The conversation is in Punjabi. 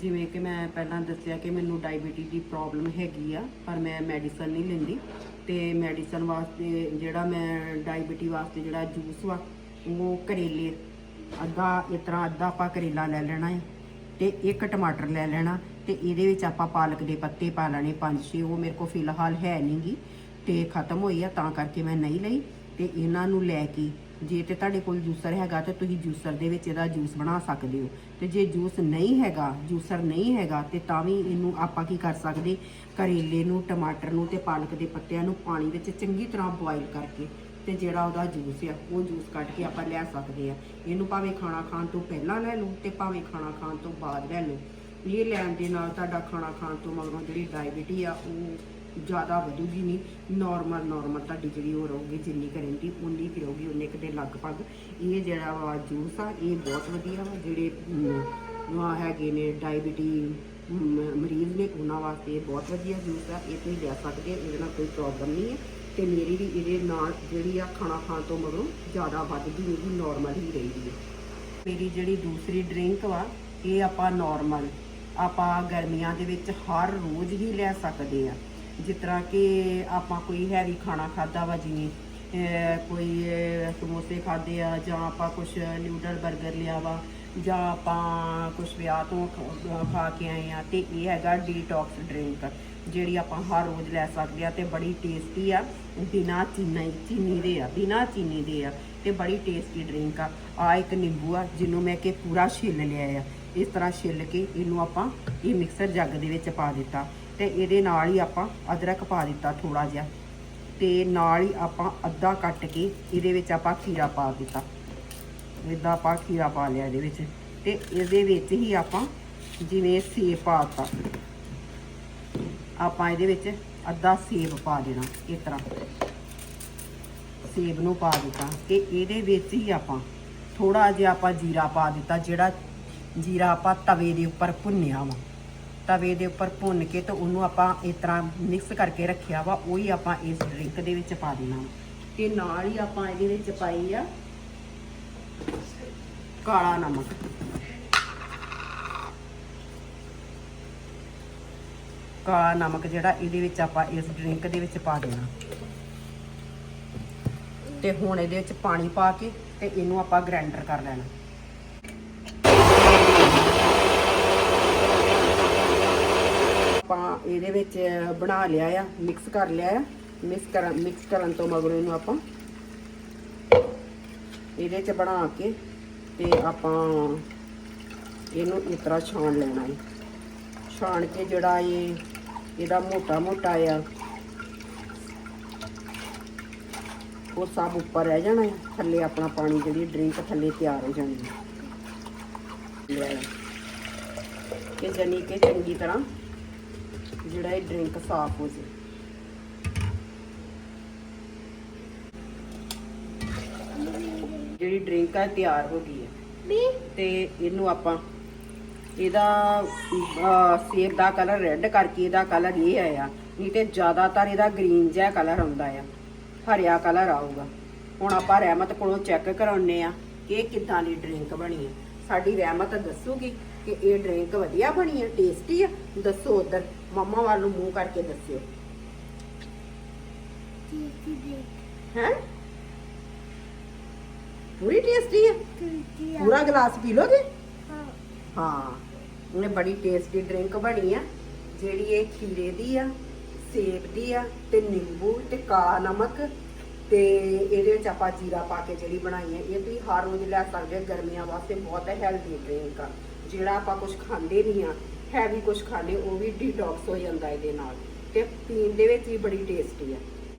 ਜਿਵੇਂ ਕਿ ਮੈਂ ਪਹਿਲਾਂ ਦੱਸਿਆ ਕਿ ਮੈਨੂੰ ਡਾਇਬੀਟੀਜ਼ ਦੀ ਪ੍ਰੋਬਲਮ ਹੈਗੀ ਆ, ਪਰ ਮੈਂ ਮੈਡੀਸਨ ਨਹੀਂ ਲੈਂਦੀ। ਤੇ ਮੈਡੀਸਨ ਵਾਸਤੇ ਜਿਹੜਾ ਮੈਂ ਡਾਇਬੀਟੀ ਵਾਸਤੇ ਜਿਹੜਾ ਜੂਸ ਵਾ, ਉਹ ਕਰੇਲੇ ਅੱਧਾ, ਇਸ ਤਰ੍ਹਾਂ ਅੱਧਾ ਆਪਾਂ ਕਰੇਲਾ ਲੈ ਲੈਣਾ ਹੈ ਤੇ ਇੱਕ ਟਮਾਟਰ ਲੈ ਲੈਣਾ, ਤੇ ਇਹਦੇ ਵਿੱਚ ਆਪਾਂ ਪਾਲਕ ਦੇ ਪੱਤੇ ਪਾ ਲੈਣੇ ਪੰਜ ਛੇ, ਉਹ ਮੇਰੇ ਕੋਲ ਫਿਲਹਾਲ ਹੈ ਨਹੀਂਗੀ ਤੇ ਖਤਮ ਹੋਈ ਆ, ਤਾਂ ਕਰਕੇ ਮੈਂ ਨਹੀਂ ਲਈ, ਤੇ ਇਹਨਾਂ ਨੂੰ ਲੈ ਕੇ ਜੇ ਤੇ ਤੁਹਾਡੇ ਕੋਲ ਜੂਸਰ ਹੈਗਾ ਤੇ ਤੁਸੀਂ ਜੂਸਰ ਦੇ ਵਿੱਚ ਇਹਦਾ ਜੂਸ ਬਣਾ ਸਕਦੇ ਹੋ। ਤੇ ਜੇ ਜੂਸ ਨਹੀਂ ਹੈਗਾ, ਜੂਸਰ ਨਹੀਂ ਹੈਗਾ, ਤੇ ਤਾਂ ਵੀ ਇਹਨੂੰ ਆਪਾਂ ਕੀ ਕਰ ਸਕਦੇ? ਕਰੇਲੇ ਨੂੰ, ਟਮਾਟਰ ਨੂੰ ਤੇ ਪਾਲਕ ਦੇ ਪੱਤਿਆਂ ਨੂੰ ਪਾਣੀ ਵਿੱਚ ਚੰਗੀ ਤਰ੍ਹਾਂ ਬੋਇਲ ਕਰਕੇ ਤੇ ਜਿਹੜਾ ਉਹਦਾ ਜੂਸ ਆ, ਉਹ ਜੂਸ ਕੱਢ ਕੇ ਆਪਾਂ ਲੈ ਸਕਦੇ ਆ। ਇਹਨੂੰ ਭਾਵੇਂ ਖਾਣਾ ਖਾਣ ਤੋਂ ਪਹਿਲਾਂ ਲੈ ਲਓ ਤੇ ਭਾਵੇਂ ਖਾਣਾ ਖਾਣ ਤੋਂ ਬਾਅਦ ਲੈ ਲਓ। ਇਹ ਲੈਣ ਦੇ ਨਾਲ ਤੁਹਾਡਾ ਖਾਣਾ ਖਾਣ ਤੋਂ ਮਗਰੋਂ ਜਿਹੜੀ ਡਾਇਬੀਟੀ ਆ, ਉਹ ਜ਼ਿਆਦਾ ਵਧੂਗੀ ਨਹੀਂ ਨਾਰਮਲ ਨਾਰਮਲ ਤੁਹਾਡੀ ਜਿਹੜੀ ਉਹ ਰਹੂਗੀ ਜਿੰਨੀ ਕੁ ਰਹਿੰਦੀ ਉਨੀ ਕੁ ਰਹੂਗੀ ਉਨੇ ਕੁ ਦੇ ਲਗਭਗ ਇਹ ਜਿਹੜਾ ਵਾ ਜੂਸ ਆ ਇਹ ਬਹੁਤ ਵਧੀਆ ਵਾ ਜਿਹੜੇ ਅਮ, ਹੈਗੇ ਨੇ ਡਾਇਬੀਟੀ ਮ- ਮਰੀਜ਼ ਨੇ ਉਹਨਾਂ ਵਾਸਤੇ ਇਹ ਬਹੁਤ ਵਧੀਆ ਜੂਸ ਆ ਇਹ ਤੁਸੀਂ ਲੈ ਸਕਦੇ ਆ ਇਹਦੇ ਨਾਲ ਕੋਈ ਪ੍ਰੋਬਲਮ ਨਹੀਂ ਹੈ ਤੇ ਮੇਰੀ ਵੀ ਇਹਦੇ ਨਾਲ ਜਿਹੜੀ ਆ ਖਾਣਾ ਖਾਣ ਤੋਂ ਮਗਰੋਂ ਜ਼ਿਆਦਾ ਵੱਧਦੀ ਨਹੀਂ ਗੀ ਨਾਰਮਲ ਹੀ ਰਹਿੰਦੀ ਹੈ ਮੇਰੀ ਜਿਹੜੀ ਦੂਸਰੀ ਡਰਿੰਕ ਵਾ ਇਹ ਆਪਾਂ ਨਾਰਮਲ ਆਪਾਂ ਗਰਮੀਆਂ ਦੇ ਵਿੱਚ ਹਰ ਰੋਜ਼ ਹੀ ਲੈ ਸਕਦੇ ਆ। ਜਿਸ ਤਰ੍ਹਾਂ ਕਿ ਆਪਾਂ ਕੋਈ ਹੈਵੀ ਖਾਣਾ ਖਾਦਾ ਵਾ ਜਿਵੇਂ ਕੋਈ ਸਮੋਸੇ ਖਾਦੇ ਆ ਜਾਂ ਆਪਾਂ ਕੁਝ ਨਿਊਡਲ 버ਗਰ ਲਿਆ ਵਾ ਜਾਂ ਆਪਾਂ ਕੁਝ ਵਿਆਹ ਤੋਂ ਖ- ਖਾ ਕੇ ਆਏ ਆ ਤੇ ਇਹ ਹੈਗਾ ਡੀਟੌਕਸ ਡਰਿੰਕ ਜਿਹੜੀ ਆਪਾਂ ਹਰ ਰੋਜ਼ ਲੈ ਸਕਦੇ ਆ ਤੇ ਬੜੀ ਟੇਸਟੀ ਆ, ਬਿਨਾ ਚੀਨੀ ਚੀਨੀ ਦੇ ਆ, ਬਿਨਾ ਚੀਨੀ ਦੇ ਆ ਤੇ ਬੜੀ ਟੇਸਟੀ ਡਰਿੰਕ ਆ। ਆ ਇੱਕ ਨਿੰਬੂ ਆ, ਜਿਹਨੂੰ ਮੈਂ ਕਿ ਪੂਰਾ ਛਿੱਲ ਲਿਆ ਆ। ਇਸ ਤਰ੍ਹਾਂ ਛਿੱਲ ਕੇ ਇਹਨੂੰ ਆਪਾਂ ਇਹ ਮਿਕਸਰ ਜੱਗ ਦੇ ਵਿੱਚ ਪਾ ਦਿੱਤਾ। ਤੇ ਇਹਦੇ ਨਾਲ ਹੀ ਆਪਾਂ ਅਦਰਕ ਪਾ ਦਿੱਤਾ ਥੋੜਾ ਜਿਹਾ ਤੇ ਨਾਲ ਹੀ ਆਪਾਂ ਅੱਧਾ ਕੱਟ ਕੇ ਇਹਦੇ ਵਿੱਚ ਆਪਾਂ ਖੀਰਾ ਪਾ ਦਿੱਤਾ। ਇਦਾਂ ਆਪਾਂ ਖੀਰਾ ਪਾ ਲਿਆ ਇਹਦੇ ਵਿੱਚ ਤੇ ਇਹਦੇ ਵਿੱਚ ਹੀ ਆਪਾਂ ਜਿਵੇਂ ਸੇਬ ਪਾਤਾ ਆਪਾਂ ਇਹਦੇ ਵਿੱਚ ਅੱਧਾ ਸੇਬ ਪਾ ਦੇਣਾ ਇਸ ਤਰ੍ਹਾਂ। ਸੇਬ ਨੂੰ ਪਾ ਦਿੱਤਾ ਤੇ ਇਹਦੇ ਵਿੱਚ ਹੀ ਆਪਾਂ ਥੋੜਾ ਜਿਹਾ ਆਪਾਂ ਜੀਰਾ ਪਾ ਦਿੱਤਾ ਜਿਹੜਾ ਜੀਰਾ ਆਪਾਂ ਤਵੇ ਦੇ ਉੱਪਰ ਭੁੰਨਿਆ ਵਾ। ਤਵੇ ਦੇ ਉੱਪਰ ਭੁੰਨ ਕੇ ਤੇ ਉਹਨੂੰ ਆਪਾਂ ਇਸ ਤਰ੍ਹਾਂ ਮਿਕਸ ਕਰਕੇ ਰੱਖਿਆ ਵਾ, ਉਹੀ ਆਪਾਂ ਇਸ ਡਰਿੰਕ ਦੇ ਵਿੱਚ ਪਾ ਦੇਣਾ ਵਾ। ਤੇ ਨਾਲ ਹੀ ਆਪਾਂ ਇਹਦੇ ਵਿੱਚ ਪਾਈ ਆ ਕਾਲਾ ਨਮਕ। ਕਾਲਾ ਨਮਕ ਜਿਹੜਾ ਇਹਦੇ ਵਿੱਚ ਆਪਾਂ ਇਸ ਡਰਿੰਕ ਦੇ ਵਿੱਚ ਪਾ ਦੇਣਾ। ਤੇ ਹੁਣ ਇਹਦੇ ਵਿੱਚ ਪਾਣੀ ਪਾ ਕੇ ਤੇ ਇਹਨੂੰ ਆਪਾਂ ਗ੍ਰਾਈਂਡਰ ਕਰ ਲੈਣਾ ਆਪਾਂ ਇਹਦੇ ਵਿੱਚ ਬਣਾ ਲਿਆ ਆ ਮਿਕਸ ਕਰ ਲਿਆ ਆ। ਮਿਕਸ ਕਰ ਮਿਕਸ ਕਰਨ ਤੋਂ ਮਗਰੋਂ ਇਹਨੂੰ ਆਪਾਂ ਇਹਦੇ ਚ ਬਣਾ ਕੇ ਤੇ ਆਪਾਂ ਇਹਨੂੰ ਇਸ ਤਰ੍ਹਾਂ ਛਾਣ ਲੈਣਾ ਹੈ ਛਾਣ ਕੇ ਜਿਹੜਾ ਇਹ, ਇਹਦਾ ਮੋਟਾ ਮੋਟਾ ਆ, ਉਹ ਸਭ ਉੱਪਰ ਰਹਿ ਜਾਣਾ ਥੱਲੇ ਆਪਣਾ ਪਾਣੀ ਜਿਹੜੀ ਡਰਿੰਕ ਥੱਲੇ ਤਿਆਰ ਹੋ ਜਾਣੀ ਹੈ ਲੈ ਕਿ ਜਾਨੀ ਕਿ ਚੰਗੀ ਤਰ੍ਹਾਂ ਜਿਹੜਾ ਇਹ ਡਰਿੰਕ ਸਾਫ਼ ਹੋ ਜੇ ਜਿਹੜੀ ਡਰਿੰਕ ਆ ਤਿਆਰ ਹੋ ਗਈ ਹੈ। ਤੇ ਇਹਨੂੰ ਆਪਾਂ ਇਹਦਾ ਸੇਬ ਦਾ ਕਲਰ ਰੈੱਡ ਕਰਕੇ ਇਹਦਾ ਕਲਰ ਇਹ ਆਇਆ। ਨਹੀਂ ਤੇ ਜ਼ਿਆਦਾਤਰ ਇਹਦਾ ਗ੍ਰੀਨ ਜਿਹਾ ਕਲਰ ਆਉਂਦਾ ਆ। ਹਰਿਆ ਕਲਰ ਆਊਗਾ। ਹੁਣ ਆਪਾਂ ਰਹਿਮਤ ਕੋਲੋਂ ਚੈੱਕ ਕਰਾਉਨੇ ਆ ਕਿ ਇਹ ਕਿੱਦਾਂ ਦੀ ਡਰਿੰਕ ਬਣੀ ਹੈ। ਸਾਡੀ ਰਹਿਮਤ ਦੱਸੂਗੀ ਕਿ ਇਹ ਡਰਿੰਕ ਵਧੀਆ ਬਣੀ ਹੈ ਟੇਸਟੀ ਆ ਦੱਸੋ ਉਧਰ। ਮੰਮਾ ਵੱਲ ਨੂੰ ਮੂੰਹ ਕਰਕੇ ਦੱਸਿਓ। ਹੈ? ਪੂਰੀ ਟੇਸਟੀ ਹੈ ਪੂਰਾ ਗਲਾਸ ਪੀ ਲੋਗੇ? ਹਾਂ। ਉਹਨੇ ਬੜੀ ਟੇਸਟੀ ਡਰਿੰਕ ਬਣੀ ਆ ਜਿਹੜੀ ਇਹ ਖੀਰੇ ਦੀ ਆ ਸੇਬ ਦੀ ਆ ਤੇ ਨਿੰਬੂ ਤੇ ਕਾਲਾ ਨਮਕ ਤੇ ਇਹਦੇ ਵਿੱਚ ਆਪਾਂ ਜੀਰਾ ਪਾ ਕੇ ਜਿਹੜੀ ਬਣਾਈ ਹੈ ਇਹ ਤੁਸੀਂ ਹਰ ਰੋਜ਼ ਲੈ ਸਕਦੇ ਹੋ ਗਰਮੀਆਂ ਵਾਸਤੇ ਬਹੁਤ ਹੈਲਦੀ ਡਰਿੰਕ ਆ। ਜਿਹੜਾ ਆਪਾਂ ਕੁਝ ਖਾਂਦੇ ਨਹੀਂ ਆ ਹੈਵੀ ਕੁਝ ਖਾਂਦੇ ਉਹ ਵੀ ਡੀਟੌਕਸ ਹੋ ਜਾਂਦਾ ਇਹਦੇ ਨਾਲ। ਤੇ ਪੀਣ ਦੇ ਵਿੱਚ ਵੀ ਬੜੀ ਟੇਸਟੀ ਆ।